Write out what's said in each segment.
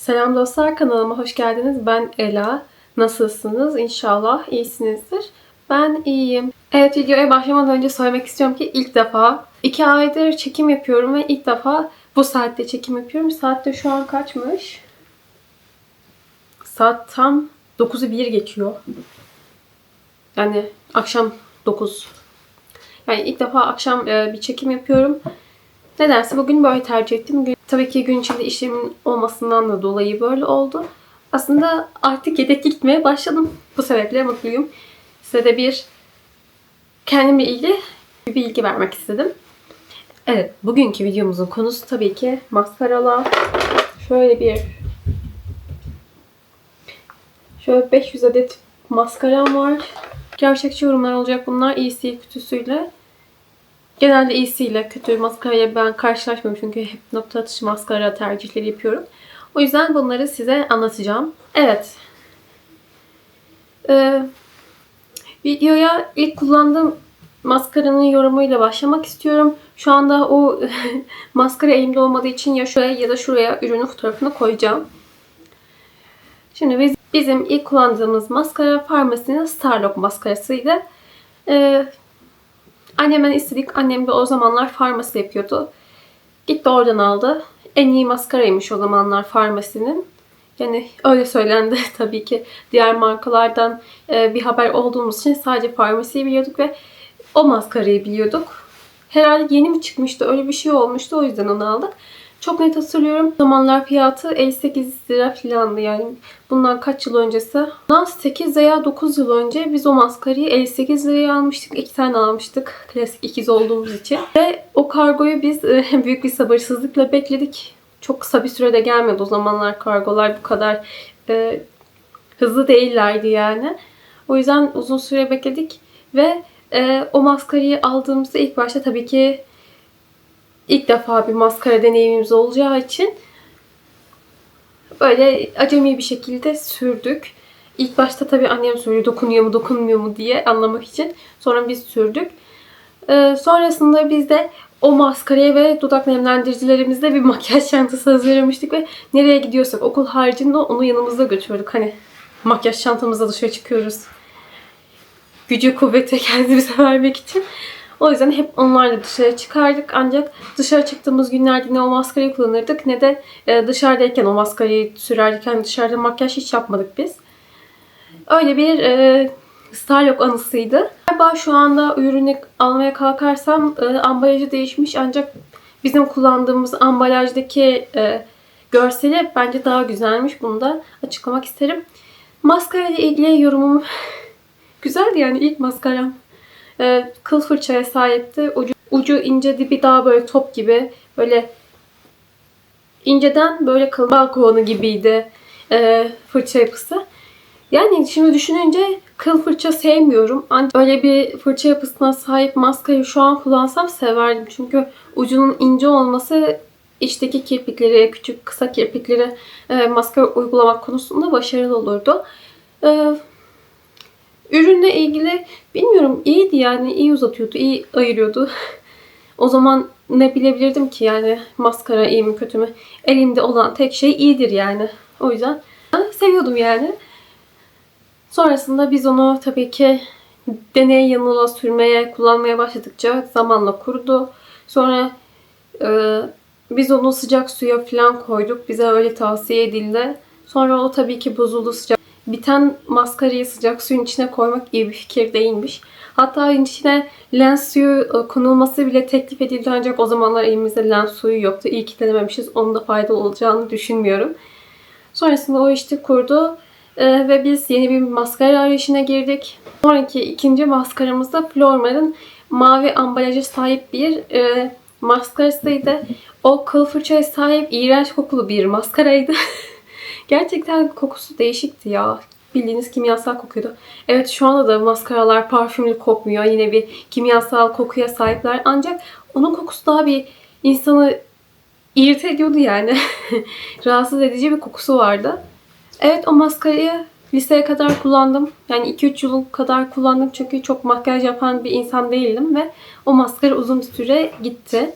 Selam dostlar kanalıma hoş geldiniz. Ben Ela. Nasılsınız? İnşallah iyisinizdir. Ben iyiyim. Evet videoya başlamadan önce söylemek istiyorum ki ilk defa iki aydır çekim yapıyorum ve ilk defa bu saatte çekim yapıyorum. Saat de şu an kaçmış? Saat tam 9'u 1 geçiyor. Yani akşam 9. Yani ilk defa akşam e, bir çekim yapıyorum. Nedense bugün böyle tercih ettim. Tabii ki gün içinde işlemin olmasından da dolayı böyle oldu. Aslında artık yedekli gitmeye başladım. Bu sebeple mutluyum. Size de bir kendimle ilgili bir bilgi vermek istedim. Evet, bugünkü videomuzun konusu tabii ki maskaralar. Şöyle bir şöyle 500 adet maskaram var. Gerçekçi yorumlar olacak bunlar. iyisi kötüsüyle. Genelde iyisiyle kötü maskarayla ben karşılaşmıyorum çünkü hep nokta atışı maskara tercihleri yapıyorum. O yüzden bunları size anlatacağım. Evet. Ee, videoya ilk kullandığım maskaranın yorumuyla başlamak istiyorum. Şu anda o maskara elimde olmadığı için ya şuraya ya da şuraya ürünün fotoğrafını koyacağım. Şimdi biz, bizim ilk kullandığımız maskara farmasinin Starlock maskarasıydı. Ee, Annemden istedik. Annem de o zamanlar farmasi yapıyordu. Gitti oradan aldı. En iyi maskaraymış o zamanlar farmasinin. Yani öyle söylendi tabii ki. Diğer markalardan e, bir haber olduğumuz için sadece farmasiyi biliyorduk ve o maskarayı biliyorduk. Herhalde yeni mi çıkmıştı öyle bir şey olmuştu o yüzden onu aldık. Çok net hatırlıyorum. O zamanlar fiyatı 58 lira falandı yani. Bundan kaç yıl öncesi? Bundan 8 veya 9 yıl önce biz o maskarayı 58 liraya almıştık. 2 tane almıştık. Klasik ikiz olduğumuz için. Ve o kargoyu biz e, büyük bir sabırsızlıkla bekledik. Çok kısa bir sürede gelmedi o zamanlar kargolar bu kadar e, hızlı değillerdi yani. O yüzden uzun süre bekledik ve e, o maskarayı aldığımızda ilk başta tabii ki ilk defa bir maskara deneyimimiz olacağı için böyle acemi bir şekilde sürdük. İlk başta tabii annem soruyor dokunuyor mu dokunmuyor mu diye anlamak için. Sonra biz sürdük. Ee, sonrasında biz de o maskaraya ve dudak nemlendiricilerimizle bir makyaj çantası hazırlamıştık ve nereye gidiyorsak okul haricinde onu yanımızda götürüyorduk. Hani makyaj çantamızla dışarı çıkıyoruz. Gücü kuvveti kendimize vermek için. O yüzden hep onlarla dışarı çıkardık. Ancak dışarı çıktığımız günlerde ne o maskarayı kullanırdık ne de e, dışarıdayken o maskarayı sürerdik. Yani dışarıda makyaj hiç yapmadık biz. Öyle bir e, Starlock anısıydı. Galiba şu anda ürünü almaya kalkarsam e, ambalajı değişmiş ancak bizim kullandığımız ambalajdaki e, görseli bence daha güzelmiş. Bunu da açıklamak isterim. Maskara ile ilgili yorumum güzeldi yani ilk maskaram. E, kıl fırçaya sahipti. Ucu, ucu ince dibi daha böyle top gibi. Böyle inceden böyle kıl balkonu gibiydi e, fırça yapısı. Yani şimdi düşününce kıl fırça sevmiyorum. Ancak öyle bir fırça yapısına sahip maskarayı şu an kullansam severdim. Çünkü ucunun ince olması içteki kirpikleri, küçük kısa kirpikleri e, maskara uygulamak konusunda başarılı olurdu. E, ürünle ilgili bilmiyorum iyiydi yani iyi uzatıyordu, iyi ayırıyordu. o zaman ne bilebilirdim ki yani maskara iyi mi kötü mü? Elimde olan tek şey iyidir yani. O yüzden seviyordum yani. Sonrasında biz onu tabii ki deney yanıla sürmeye, kullanmaya başladıkça zamanla kurudu. Sonra e, biz onu sıcak suya falan koyduk. Bize öyle tavsiye edildi. Sonra o tabii ki bozuldu sıcak. Biten maskarayı sıcak suyun içine koymak iyi bir fikir değilmiş. Hatta içine lens suyu e, konulması bile teklif edildi ancak o zamanlar elimizde lens suyu yoktu. İyi ki denememişiz. Onun da faydalı olacağını düşünmüyorum. Sonrasında o işte kurdu. Ee, ve biz yeni bir maskara arayışına girdik. Sonraki ikinci maskaramız da Flormar'ın mavi ambalajı sahip bir e, maskarasıydı. O kıl fırçaya sahip iğrenç kokulu bir maskaraydı. Gerçekten kokusu değişikti ya. Bildiğiniz kimyasal kokuyordu. Evet şu anda da maskaralar parfümlü kokmuyor. Yine bir kimyasal kokuya sahipler. Ancak onun kokusu daha bir insanı irite ediyordu yani. Rahatsız edici bir kokusu vardı. Evet o maskarayı liseye kadar kullandım. Yani 2-3 yıl kadar kullandım çünkü çok makyaj yapan bir insan değildim ve o maskara uzun süre gitti.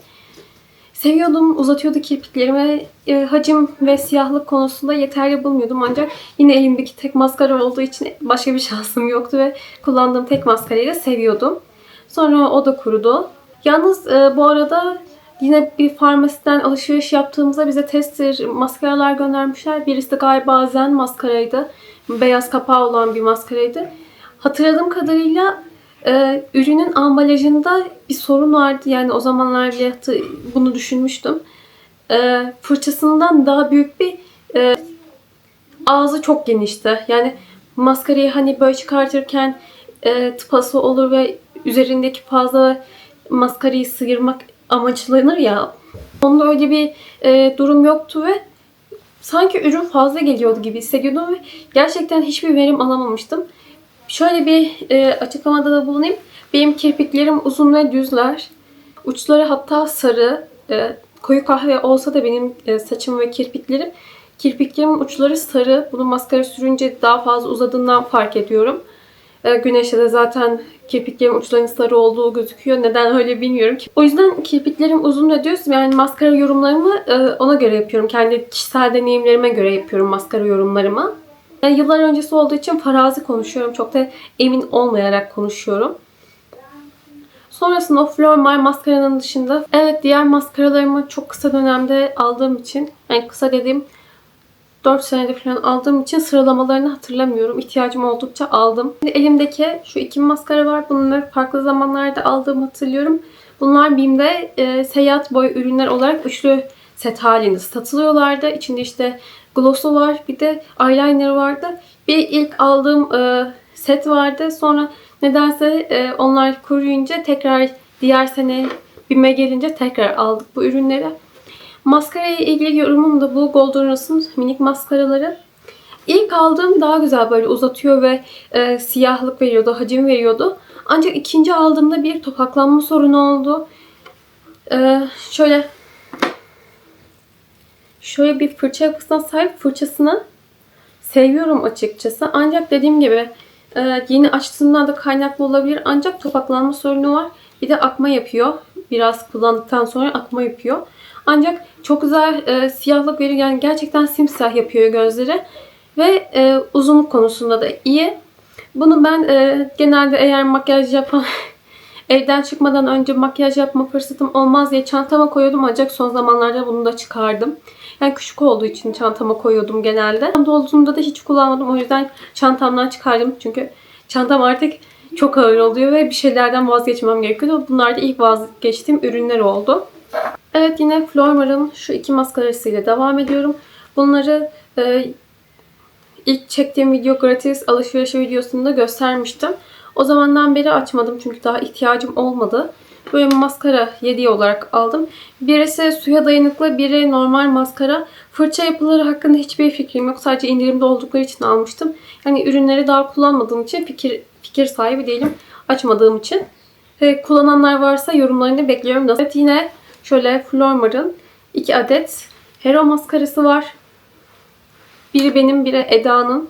Seviyordum. Uzatıyordu kirpiklerimi. E, hacim ve siyahlık konusunda yeterli bulmuyordum. Ancak yine elimdeki tek maskara olduğu için başka bir şansım yoktu ve kullandığım tek maskarayı da seviyordum. Sonra o da kurudu. Yalnız e, bu arada yine bir farmasiden alışveriş yaptığımızda bize tester maskaralar göndermişler. Birisi de galiba Zen maskaraydı. Beyaz kapağı olan bir maskaraydı. Hatırladığım kadarıyla e, ürünün ambalajında bir sorun vardı. Yani o zamanlar bile hatı- bunu düşünmüştüm. E, fırçasından daha büyük bir e, ağzı çok genişti. Yani maskarayı hani böyle çıkartırken e, tıpası olur ve üzerindeki fazla maskarayı sıyırmak amaçlanır ya. Onda öyle bir e, durum yoktu ve sanki ürün fazla geliyordu gibi hissediyordum ve gerçekten hiçbir verim alamamıştım. Şöyle bir e, açıklamada da bulunayım. Benim kirpiklerim uzun ve düzler. Uçları hatta sarı. E, koyu kahve olsa da benim e, saçım ve kirpiklerim. Kirpiklerimin uçları sarı. Bunu maskara sürünce daha fazla uzadığından fark ediyorum. E, güneşte de zaten kirpiklerimin uçlarının sarı olduğu gözüküyor. Neden öyle bilmiyorum. O yüzden kirpiklerim uzun ve düz. Yani maskara yorumlarımı e, ona göre yapıyorum. Kendi kişisel deneyimlerime göre yapıyorum maskara yorumlarımı. Yani yıllar öncesi olduğu için farazi konuşuyorum. Çok da emin olmayarak konuşuyorum. Sonrasında o Flormar maskaranın dışında evet diğer maskaralarımı çok kısa dönemde aldığım için yani kısa dediğim 4 senede falan aldığım için sıralamalarını hatırlamıyorum. İhtiyacım oldukça aldım. Şimdi elimdeki şu iki maskara var. Bunları farklı zamanlarda aldığımı hatırlıyorum. Bunlar BİM'de e, seyahat boyu ürünler olarak üçlü set halinde satılıyorlardı. İçinde işte gloss'u var. Bir de eyeliner vardı. Bir ilk aldığım e, set vardı. Sonra nedense e, onlar kuruyunca tekrar diğer sene BİM'e gelince tekrar aldık bu ürünleri. Maskaraya ilgili yorumum da bu Golden Rose'un minik maskaraları. İlk aldığım daha güzel böyle uzatıyor ve e, siyahlık veriyordu, hacim veriyordu. Ancak ikinci aldığımda bir topaklanma sorunu oldu. E, şöyle şöyle bir fırça yapısına sahip fırçasını seviyorum açıkçası. Ancak dediğim gibi e, yeni açtığımdan da kaynaklı olabilir. Ancak topaklanma sorunu var. Bir de akma yapıyor. Biraz kullandıktan sonra akma yapıyor. Ancak çok güzel e, siyahlık veriyor. Yani gerçekten simsiyah yapıyor gözleri. Ve e, uzunluk konusunda da iyi. Bunu ben e, genelde eğer makyaj yapan evden çıkmadan önce makyaj yapma fırsatım olmaz diye çantama koyuyordum. Ancak son zamanlarda bunu da çıkardım. Yani küçük olduğu için çantama koyuyordum genelde. Çantamda olduğunda da hiç kullanmadım. O yüzden çantamdan çıkardım. Çünkü çantam artık çok ağır oluyor ve bir şeylerden vazgeçmem gerekiyor. Bunlar da ilk vazgeçtiğim ürünler oldu. Evet yine Flormar'ın şu iki maskarasıyla devam ediyorum. Bunları e, ilk çektiğim video gratis alışveriş videosunda göstermiştim. O zamandan beri açmadım çünkü daha ihtiyacım olmadı. Böyle maskara hediye olarak aldım. Birisi suya dayanıklı, biri normal maskara. Fırça yapıları hakkında hiçbir fikrim yok. Sadece indirimde oldukları için almıştım. Yani ürünleri daha kullanmadığım için fikir fikir sahibi değilim. Açmadığım için. E, kullananlar varsa yorumlarını bekliyorum. Evet yine şöyle Flormar'ın iki adet Hero maskarası var. Biri benim, biri Eda'nın.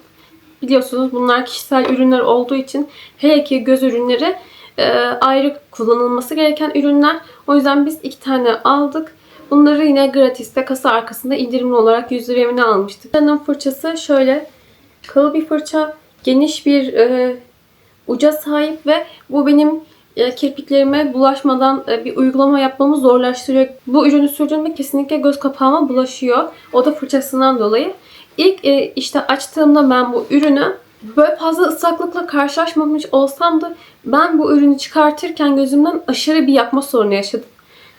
Biliyorsunuz bunlar kişisel ürünler olduğu için hele ki göz ürünleri e, ayrı kullanılması gereken ürünler. O yüzden biz iki tane aldık. Bunları yine gratiste kasa arkasında indirimli olarak 100 liraya almıştık. Benim fırçası şöyle kıl bir fırça, geniş bir e, uca sahip ve bu benim e, kirpiklerime bulaşmadan e, bir uygulama yapmamı zorlaştırıyor. Bu ürünü sürdüğümde kesinlikle göz kapağıma bulaşıyor. O da fırçasından dolayı. İlk işte açtığımda ben bu ürünü böyle fazla ıslaklıkla karşılaşmamış olsam da ben bu ürünü çıkartırken gözümden aşırı bir yakma sorunu yaşadım.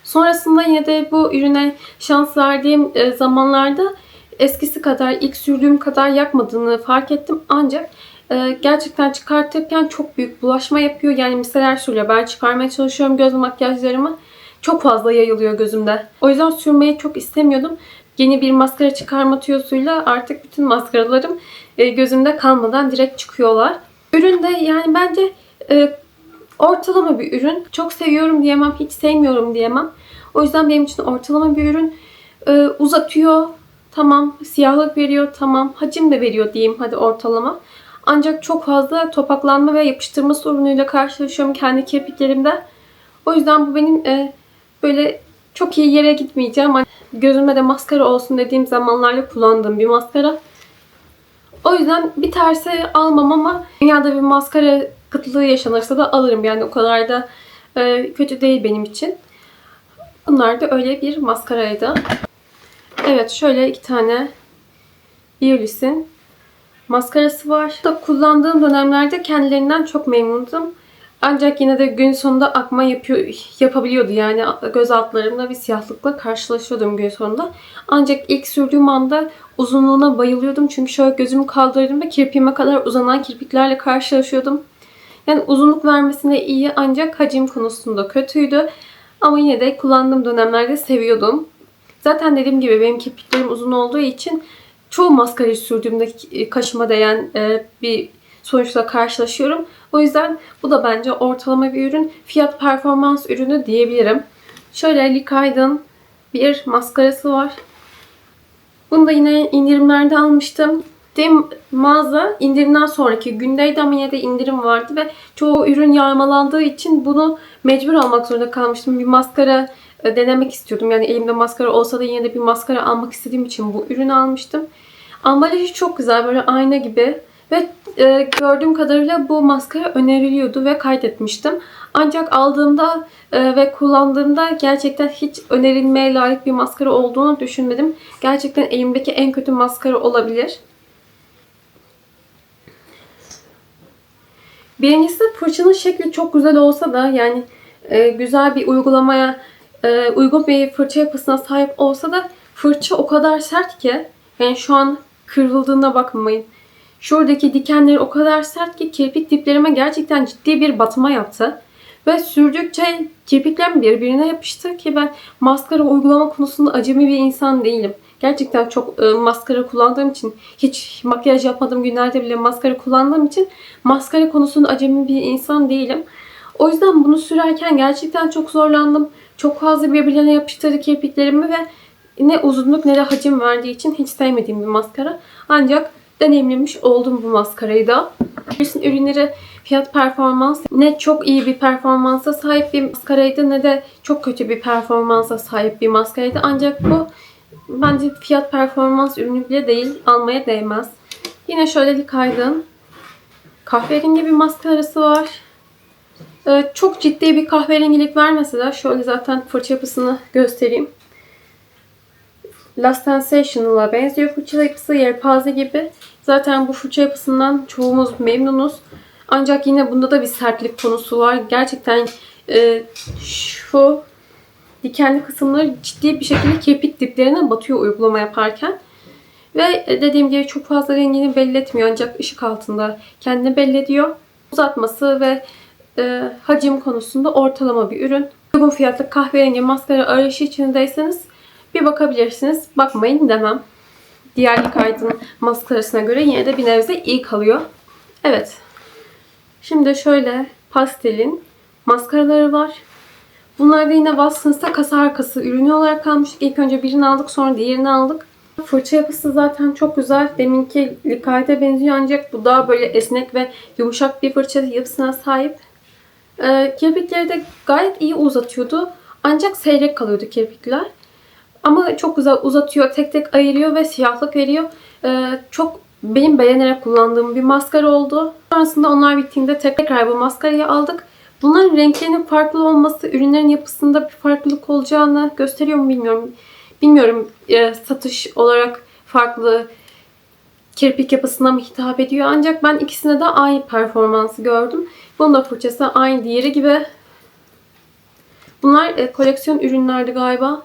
Sonrasında yine de bu ürüne şans verdiğim e, zamanlarda eskisi kadar, ilk sürdüğüm kadar yakmadığını fark ettim. Ancak e, gerçekten çıkartırken çok büyük bulaşma yapıyor. Yani miseler sürüyor. Ben çıkarmaya çalışıyorum göz makyajlarımı. Çok fazla yayılıyor gözümde. O yüzden sürmeyi çok istemiyordum. Yeni bir maskara çıkarma tüyosuyla artık bütün maskaralarım gözümde kalmadan direkt çıkıyorlar. Ürün de yani bence e, ortalama bir ürün. Çok seviyorum diyemem, hiç sevmiyorum diyemem. O yüzden benim için ortalama bir ürün. E, uzatıyor, tamam. Siyahlık veriyor, tamam. Hacim de veriyor diyeyim hadi ortalama. Ancak çok fazla topaklanma ve yapıştırma sorunuyla karşılaşıyorum kendi kirpiklerimde. O yüzden bu benim e, böyle Çok iyi yere gitmeyeceğim. Hani Gözüme de maskara olsun dediğim zamanlarda kullandığım bir maskara. O yüzden bir tersi almam ama dünyada bir maskara kıtlığı yaşanırsa da alırım. Yani o kadar da e, kötü değil benim için. Bunlar da öyle bir maskaraydı. Evet şöyle iki tane Biolis'in maskarası var. Da kullandığım dönemlerde kendilerinden çok memnundum. Ancak yine de gün sonunda akma yapıyor, yapabiliyordu. Yani göz altlarımda bir siyahlıkla karşılaşıyordum gün sonunda. Ancak ilk sürdüğüm anda uzunluğuna bayılıyordum. Çünkü şöyle gözümü kaldırdığımda kirpiğime kadar uzanan kirpiklerle karşılaşıyordum. Yani uzunluk vermesine iyi ancak hacim konusunda kötüydü. Ama yine de kullandığım dönemlerde seviyordum. Zaten dediğim gibi benim kirpiklerim uzun olduğu için çoğu maskarayı sürdüğümde kaşıma değen e, bir sonuçla karşılaşıyorum. O yüzden bu da bence ortalama bir ürün. Fiyat performans ürünü diyebilirim. Şöyle Likaydın bir maskarası var. Bunu da yine indirimlerde almıştım. Dem mağaza indirimden sonraki gündeydi ama yine de indirim vardı ve çoğu ürün yağmalandığı için bunu mecbur almak zorunda kalmıştım. Bir maskara e, denemek istiyordum. Yani elimde maskara olsa da yine de bir maskara almak istediğim için bu ürünü almıştım. Ambalajı çok güzel böyle ayna gibi ve e, gördüğüm kadarıyla bu maskara öneriliyordu ve kaydetmiştim. Ancak aldığımda e, ve kullandığımda gerçekten hiç önerilmeye layık bir maskara olduğunu düşünmedim. Gerçekten elimdeki en kötü maskara olabilir. Birincisi fırçanın şekli çok güzel olsa da yani e, güzel bir uygulamaya e, uygun bir fırça yapısına sahip olsa da fırça o kadar sert ki yani şu an kırıldığına bakmayın. Şuradaki dikenleri o kadar sert ki kirpik diplerime gerçekten ciddi bir batma yaptı. Ve sürdükçe kirpiklerim birbirine yapıştı ki ben maskara uygulama konusunda acemi bir insan değilim. Gerçekten çok e, maskara kullandığım için, hiç makyaj yapmadığım günlerde bile maskara kullandığım için maskara konusunda acemi bir insan değilim. O yüzden bunu sürerken gerçekten çok zorlandım. Çok fazla birbirine yapıştırdı kirpiklerimi ve ne uzunluk ne de hacim verdiği için hiç sevmediğim bir maskara. Ancak deneyimlemiş oldum bu maskarayı da. Birisinin ürünleri fiyat performans ne çok iyi bir performansa sahip bir maskaraydı ne de çok kötü bir performansa sahip bir maskaraydı. Ancak bu bence fiyat performans ürünü bile değil. Almaya değmez. Yine şöyle Likaydın kahverengi bir maskarası var. Ee, çok ciddi bir kahverengilik vermese de şöyle zaten fırça yapısını göstereyim. Last Sensational'a benziyor fırça yapısı. Yelpaze gibi. Zaten bu fırça yapısından çoğumuz memnunuz. Ancak yine bunda da bir sertlik konusu var. Gerçekten e, şu dikenli kısımları ciddi bir şekilde kirpik diplerine batıyor uygulama yaparken. Ve dediğim gibi çok fazla rengini belli etmiyor ancak ışık altında kendini belli ediyor. Uzatması ve e, hacim konusunda ortalama bir ürün. Uygun fiyatlı kahverengi maskara arayışı içindeyseniz bir bakabilirsiniz. Bakmayın demem. Diğer Likaydın maskarasına göre yine de bir nebze iyi kalıyor. Evet. Şimdi şöyle pastelin maskaraları var. Bunlar da yine Watsons'ta kasa arkası ürünü olarak kalmıştık. İlk önce birini aldık sonra diğerini aldık. Fırça yapısı zaten çok güzel. Deminki Likayt'e benziyor ancak bu daha böyle esnek ve yumuşak bir fırça yapısına sahip. Ee, kirpikleri de gayet iyi uzatıyordu. Ancak seyrek kalıyordu kirpikler. Ama çok güzel uzatıyor, tek tek ayırıyor ve siyahlık veriyor. Ee, çok benim beğenerek kullandığım bir maskara oldu. Sonrasında onlar bittiğinde tekrar bu maskarayı aldık. Bunların renklerinin farklı olması ürünlerin yapısında bir farklılık olacağını gösteriyor mu bilmiyorum. Bilmiyorum e, satış olarak farklı kirpik yapısına mı hitap ediyor. Ancak ben ikisine de aynı performansı gördüm. Bunun da fırçası aynı diğeri gibi. Bunlar e, koleksiyon ürünlerdi galiba.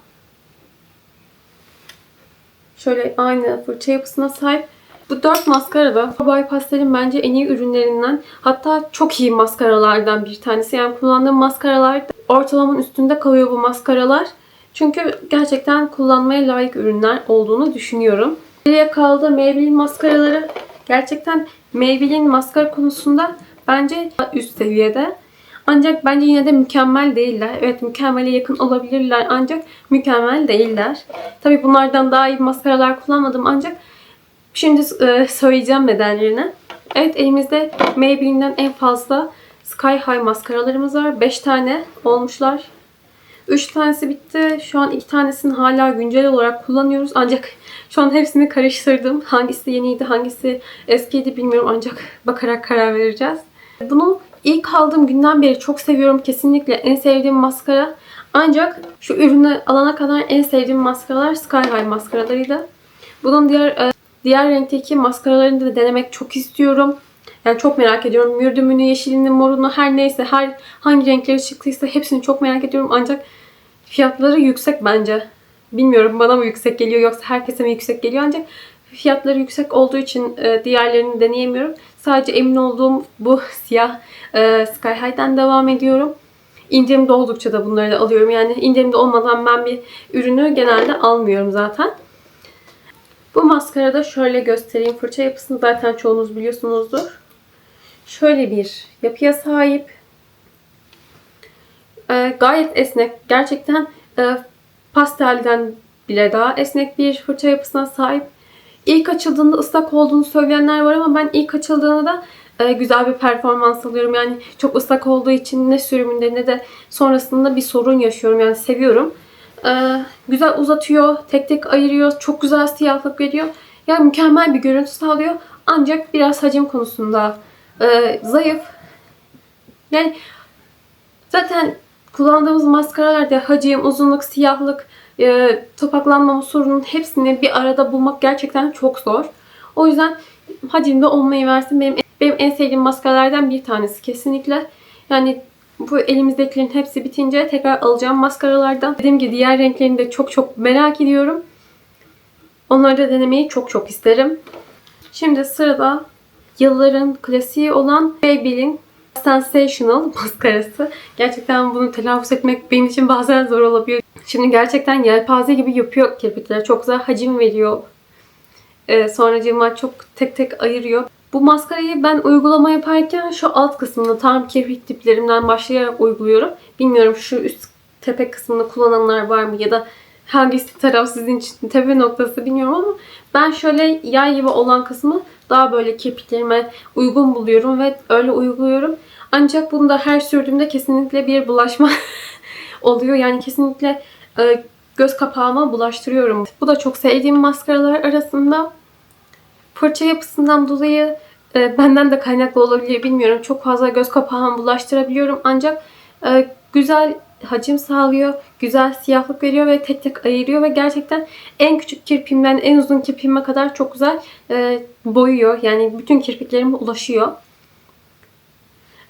Şöyle aynı fırça yapısına sahip. Bu dört maskara da Bay Pastel'in bence en iyi ürünlerinden hatta çok iyi maskaralardan bir tanesi. Yani kullandığım maskaralar ortalamanın üstünde kalıyor bu maskaralar. Çünkü gerçekten kullanmaya layık ürünler olduğunu düşünüyorum. Geriye kaldı Maybelline maskaraları. Gerçekten Maybelline maskara konusunda bence üst seviyede. Ancak bence yine de mükemmel değiller. Evet mükemmele yakın olabilirler ancak mükemmel değiller. Tabi bunlardan daha iyi maskaralar kullanmadım ancak şimdi e, söyleyeceğim nedenlerini. Evet elimizde Maybelline'den en fazla Sky High maskaralarımız var. 5 tane olmuşlar. 3 tanesi bitti. Şu an 2 tanesini hala güncel olarak kullanıyoruz. Ancak şu an hepsini karıştırdım. Hangisi yeniydi, hangisi eskiydi bilmiyorum. Ancak bakarak karar vereceğiz. Bunu ilk aldığım günden beri çok seviyorum. Kesinlikle en sevdiğim maskara. Ancak şu ürünü alana kadar en sevdiğim maskaralar Sky High maskaralarıydı. Bunun diğer e, diğer renkteki maskaralarını da denemek çok istiyorum. Yani çok merak ediyorum. Mürdümünü, yeşilini, morunu her neyse her hangi renkleri çıktıysa hepsini çok merak ediyorum. Ancak fiyatları yüksek bence. Bilmiyorum bana mı yüksek geliyor yoksa herkese mi yüksek geliyor ancak fiyatları yüksek olduğu için e, diğerlerini deneyemiyorum. Sadece emin olduğum bu siyah e, Sky High'den devam ediyorum. İndirimde oldukça da bunları da alıyorum. Yani indirimde olmadan ben bir ürünü genelde almıyorum zaten. Bu maskarada da şöyle göstereyim. Fırça yapısını zaten çoğunuz biliyorsunuzdur. Şöyle bir yapıya sahip. Ee, gayet esnek. Gerçekten e, pastelden bile daha esnek bir fırça yapısına sahip. İlk açıldığında ıslak olduğunu söyleyenler var ama ben ilk açıldığında da e, güzel bir performans alıyorum. Yani çok ıslak olduğu için ne sürümünde ne de sonrasında bir sorun yaşıyorum. Yani seviyorum. E, güzel uzatıyor, tek tek ayırıyor, çok güzel siyahlık veriyor. Yani mükemmel bir görüntü sağlıyor. Ancak biraz hacim konusunda e, zayıf. Yani zaten kullandığımız maskaralarda hacim, uzunluk, siyahlık, e, topaklanmama sorunun hepsini bir arada bulmak gerçekten çok zor. O yüzden hacimde olmayı versin. Benim benim en sevdiğim maskaralardan bir tanesi kesinlikle. Yani bu elimizdekilerin hepsi bitince tekrar alacağım maskaralardan. Dediğim gibi diğer renklerini de çok çok merak ediyorum. Onları da denemeyi çok çok isterim. Şimdi sırada yılların klasiği olan Maybelline Sensational maskarası. Gerçekten bunu telaffuz etmek benim için bazen zor olabiliyor. Şimdi gerçekten yelpaze gibi yapıyor kirpikler. Çok güzel hacim veriyor. Ee, sonracığıma çok tek tek ayırıyor. Bu maskarayı ben uygulama yaparken şu alt kısmını tam kirpik diplerimden başlayarak uyguluyorum. Bilmiyorum şu üst tepe kısmını kullananlar var mı ya da hangisi taraf sizin için tepe noktası bilmiyorum ama ben şöyle yay gibi olan kısmı daha böyle kirpiklerime uygun buluyorum ve öyle uyguluyorum. Ancak bunu da her sürdüğümde kesinlikle bir bulaşma oluyor. Yani kesinlikle e, göz kapağıma bulaştırıyorum. Bu da çok sevdiğim maskaralar arasında. Fırça yapısından dolayı e, benden de kaynaklı olabilir bilmiyorum. Çok fazla göz kapağıma bulaştırabiliyorum. Ancak e, güzel hacim sağlıyor. Güzel siyahlık veriyor ve tek tek ayırıyor ve gerçekten en küçük kirpiğimden en uzun kirpiğime kadar çok güzel e, boyuyor. Yani bütün kirpiklerime ulaşıyor.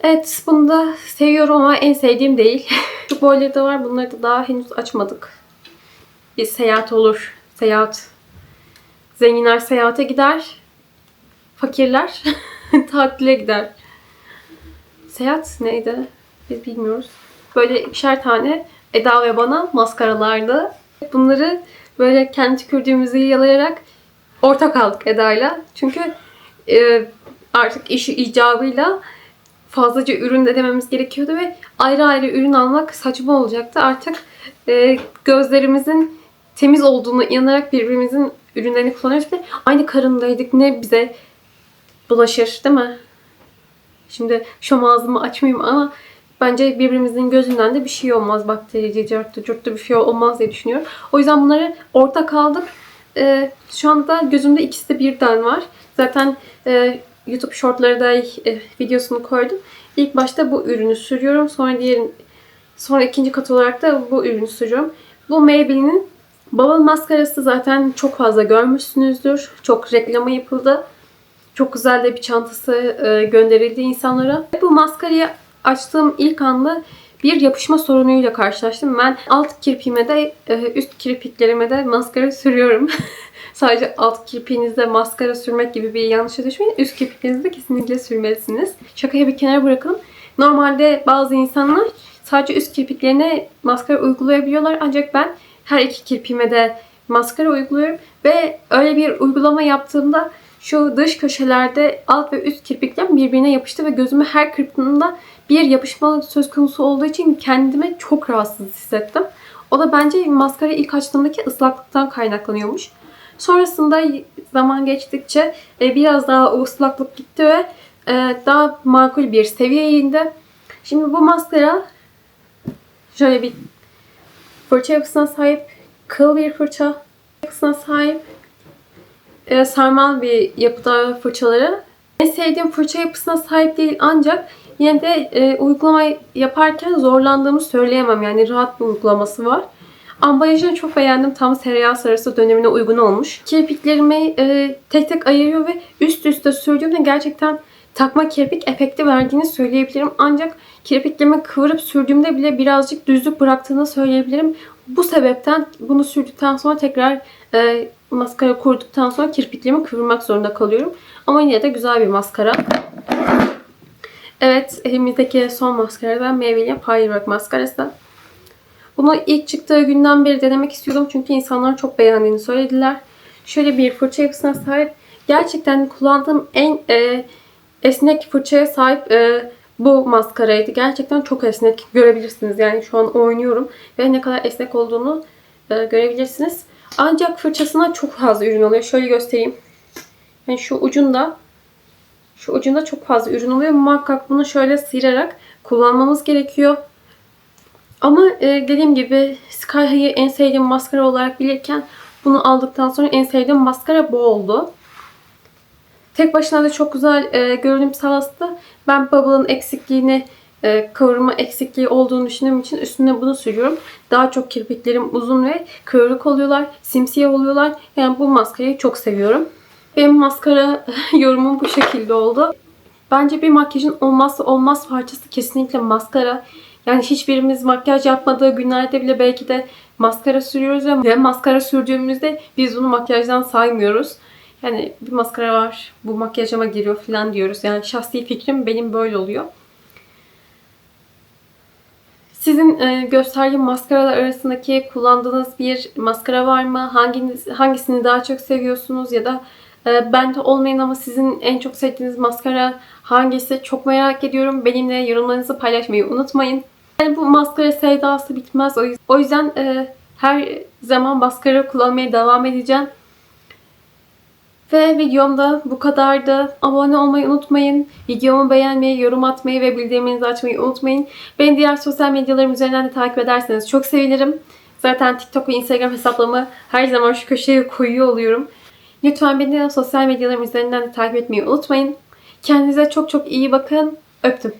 Evet bunu da seviyorum ama en sevdiğim değil. Şu boyları da var. Bunları da daha henüz açmadık. Bir seyahat olur. Seyahat. Zenginler seyahate gider. Fakirler tatile gider. Seyahat neydi? Biz bilmiyoruz. Böyle ikişer tane Eda ve bana maskaralardı. Bunları böyle kendi tükürdüğümüzü yalayarak ortak aldık Eda'yla. Çünkü e, artık işi icabıyla fazlaca ürün de dememiz gerekiyordu ve ayrı ayrı ürün almak saçma olacaktı. Artık e, gözlerimizin temiz olduğunu inanarak birbirimizin ürünlerini kullanıyoruz ve aynı karındaydık. Ne bize bulaşır değil mi? Şimdi şu ağzımı açmayayım ama bence birbirimizin gözünden de bir şey olmaz. Bakterici, cırtı, cırtı bir şey olmaz diye düşünüyorum. O yüzden bunları ortak aldık. Ee, şu anda gözümde ikisi de birden var. Zaten e, YouTube shortları da e, videosunu koydum. İlk başta bu ürünü sürüyorum. Sonra diğer sonra ikinci kat olarak da bu ürünü sürüyorum. Bu Maybelline'in Bubble maskarası zaten çok fazla görmüşsünüzdür. Çok reklamı yapıldı. Çok güzel de bir çantası e, gönderildi insanlara. Bu maskarayı açtığım ilk anda bir yapışma sorunuyla karşılaştım. Ben alt kirpiğime de e, üst kirpiklerime de maskara sürüyorum. Sadece alt kirpiğinizde maskara sürmek gibi bir yanlışa düşmeyin. Üst kirpiklerinizi kesinlikle sürmelisiniz. Şakayı bir kenara bırakın. Normalde bazı insanlar sadece üst kirpiklerine maskara uygulayabiliyorlar. Ancak ben her iki kirpiğime de maskara uyguluyorum. Ve öyle bir uygulama yaptığımda şu dış köşelerde alt ve üst kirpiklerim birbirine yapıştı ve gözüme her kırptığımda bir yapışma söz konusu olduğu için kendime çok rahatsız hissettim. O da bence maskara ilk açtığımdaki ıslaklıktan kaynaklanıyormuş. Sonrasında zaman geçtikçe e, biraz daha o ıslaklık gitti ve e, daha makul bir seviyeye indi. Şimdi bu maskara şöyle bir Fırça yapısına sahip kıl bir fırça. Yapısına sahip e, sarmal bir yapıda fırçaları. En sevdiğim fırça yapısına sahip değil ancak yine de e, uygulama yaparken zorlandığımı söyleyemem. Yani rahat bir uygulaması var. Ambalajını çok beğendim. Tam tereyağı sarısı dönemine uygun olmuş. Kirpiklerimi e, tek tek ayırıyor ve üst üste sürdüğümde gerçekten takma kirpik efekti verdiğini söyleyebilirim. Ancak kirpiklerimi kıvırıp sürdüğümde bile birazcık düzlük bıraktığını söyleyebilirim. Bu sebepten bunu sürdükten sonra tekrar e, maskara kurduktan sonra kirpiklerimi kıvırmak zorunda kalıyorum. Ama yine de güzel bir maskara. Evet, elimizdeki son maskara da Maybelline Firework maskarası. Bunu ilk çıktığı günden beri denemek istiyordum çünkü insanlar çok beğendiğini söylediler. Şöyle bir fırça yapısına sahip. Gerçekten kullandığım en e, esnek fırçaya sahip e, bu maskaraydı. Gerçekten çok esnek. Görebilirsiniz yani şu an oynuyorum ve ne kadar esnek olduğunu e, görebilirsiniz. Ancak fırçasına çok fazla ürün oluyor. Şöyle göstereyim. Yani şu ucunda şu ucunda çok fazla ürün oluyor. Muhakkak bunu şöyle sıyırarak kullanmamız gerekiyor. Ama e, dediğim gibi Sky High'ı en sevdiğim maskara olarak bilirken bunu aldıktan sonra en sevdiğim maskara bu oldu. Tek başına da çok güzel e, görünüm sağladı. Ben Bubble'ın eksikliğini, e, kıvırma eksikliği olduğunu düşündüğüm için üstüne bunu sürüyorum. Daha çok kirpiklerim uzun ve kıvrık oluyorlar, simsiyah oluyorlar. Yani bu maskarayı çok seviyorum. Benim maskara yorumum bu şekilde oldu. Bence bir makyajın olmazsa olmaz parçası kesinlikle maskara. Yani hiçbirimiz makyaj yapmadığı günlerde bile belki de maskara sürüyoruz ve maskara sürdüğümüzde biz bunu makyajdan saymıyoruz. Yani bir maskara var, bu makyajıma giriyor falan diyoruz. Yani şahsi fikrim benim böyle oluyor. Sizin e, gösterdiğim maskaralar arasındaki kullandığınız bir maskara var mı? Hanginiz, hangisini daha çok seviyorsunuz ya da bende olmayan ama sizin en çok sevdiğiniz maskara hangisi? Çok merak ediyorum. Benimle yorumlarınızı paylaşmayı unutmayın. Yani bu maskara sevdası bitmez. O yüzden, o yüzden e, her zaman maskara kullanmaya devam edeceğim. Ve videomda bu kadardı. Abone olmayı unutmayın. Videomu beğenmeyi, yorum atmayı ve bildirimlerinizi açmayı unutmayın. Beni diğer sosyal medyalarım üzerinden de takip ederseniz çok sevinirim. Zaten TikTok ve Instagram hesaplarımı her zaman şu köşeye koyuyor oluyorum. Lütfen beni sosyal medyalarım üzerinden de takip etmeyi unutmayın. Kendinize çok çok iyi bakın. Öptüm.